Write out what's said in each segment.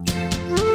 முள்முடி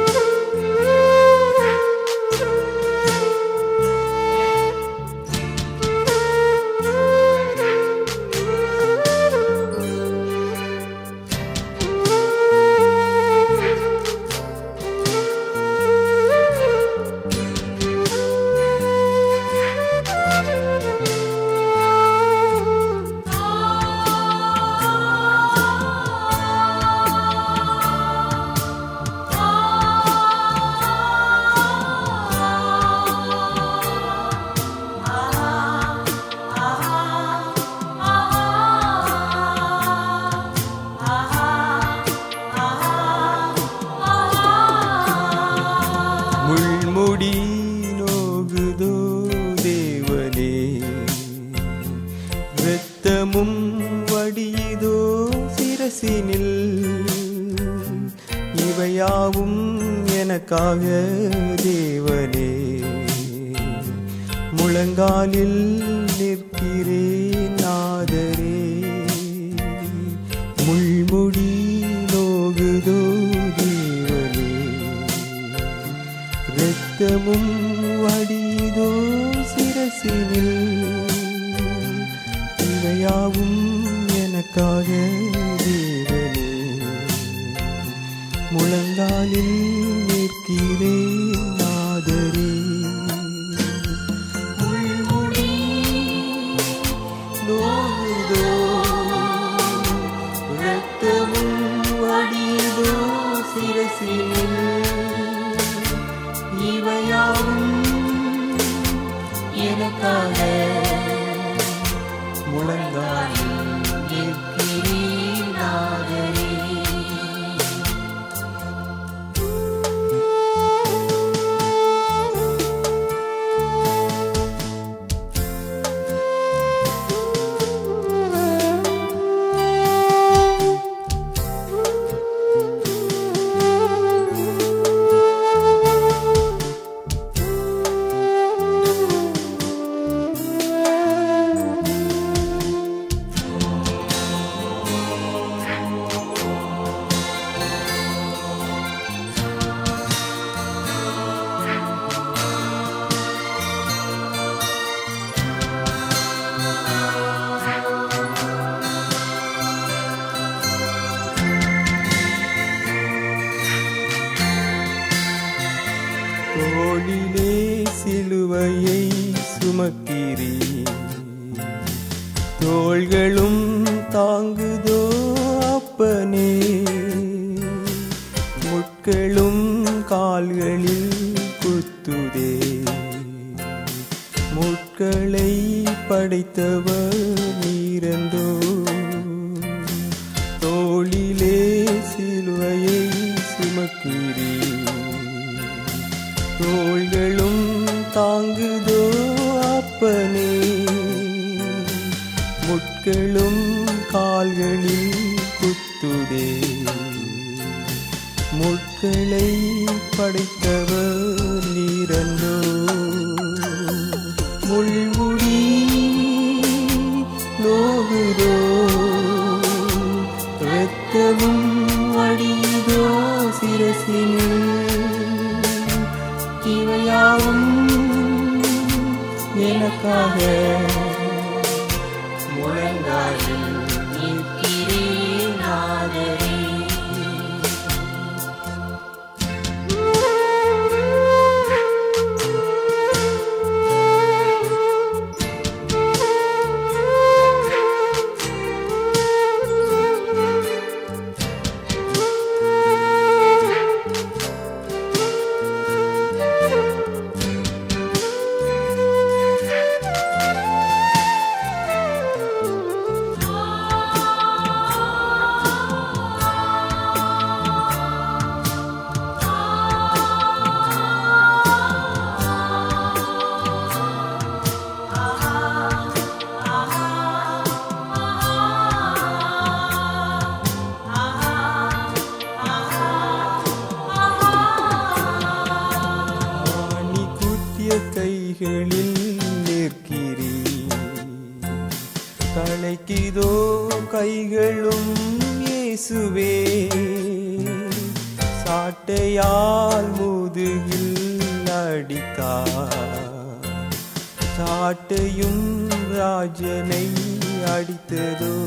எனக்காக தேவனே முழங்காலில் நிற்கிறேன் நாதரே. முள்முடி நோகுதோ தேவனே இரத்தமும் வடிதோ சிரசினில் இவையாவும் எனக்காக தேவனே. முழங்காலில் நிற்கிறேன் நாதரே முள்முடி நோகுதோ இரத்தமும் வடிதோ சிரசினில் இவையாவும் எனக்காக தோளிலே சிலுவையை சுமக்கிறீ தோள்களும் தாங்குதோ அப்பனே. முட்களும் கால்களில் குத்துதே. முட்களை படைத்தவர் நீரந்தோ. தோளிலே சிலுவையை சுமக்கிறீ தோள்களும் தாங்குதோ அப்பனே? முட்களும் கால்களில் குத்துதே. முட்களை படைத்தவர் நீரன் Yenakahe Muendaye களைக்கிதோ கைகளும் இயேசுவே. சாட்டையால் முதுகில் அடித்தார். சாட்டையும் ராஜனை அடித்ததோ.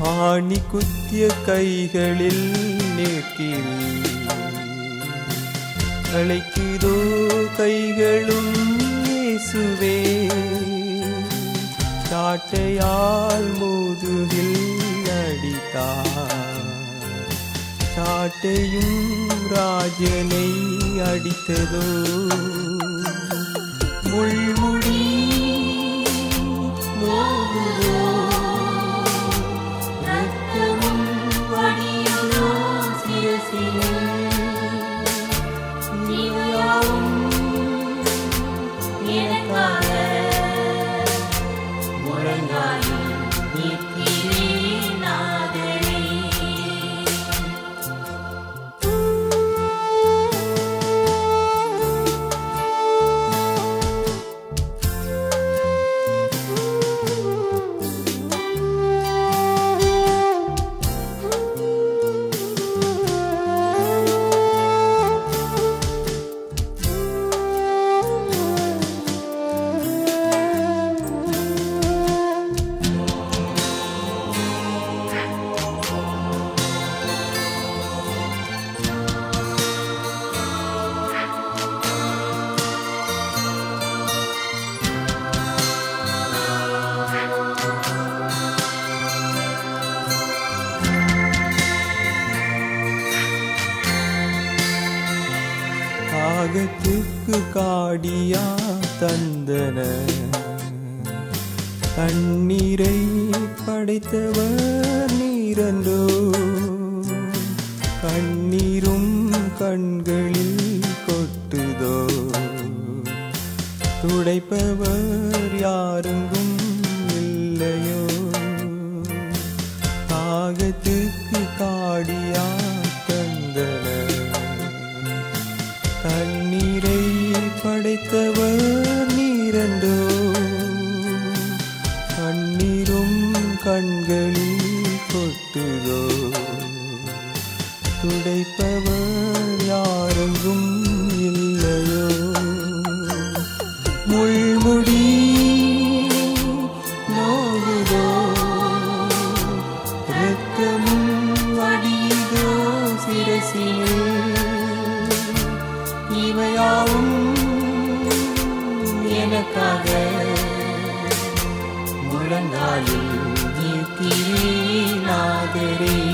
ஆணி குத்திய கைகளில் நிற்கிறீர் அழைக்குதோ கைகளும் இயேசுவே. சாட்டையால் முதுகில் அடித்தார். சாட்டையும் ராஜனை அடித்ததோ? முள்முடி மோதுதோ? ரத்தமும் வடியுதோ சிரசில். காகத்துக்கு காடியா தந்தன. தண்ணீரை படைத்தவர் நீரந்தோ கண்ணீரும் கண்களில் கொட்டுதோ. துடைப்பவர் யாருங்கும் இல்லையோ. தாகத்துக்கு காடியா படைத்தவர் நீரண்டோ? கண்ணீரும் கண்களில் கொட்டுதோ? துடைப்பவர் யாரெங்கும் இல்லையோ? முள்முடி 사랑하는 이끼나 되리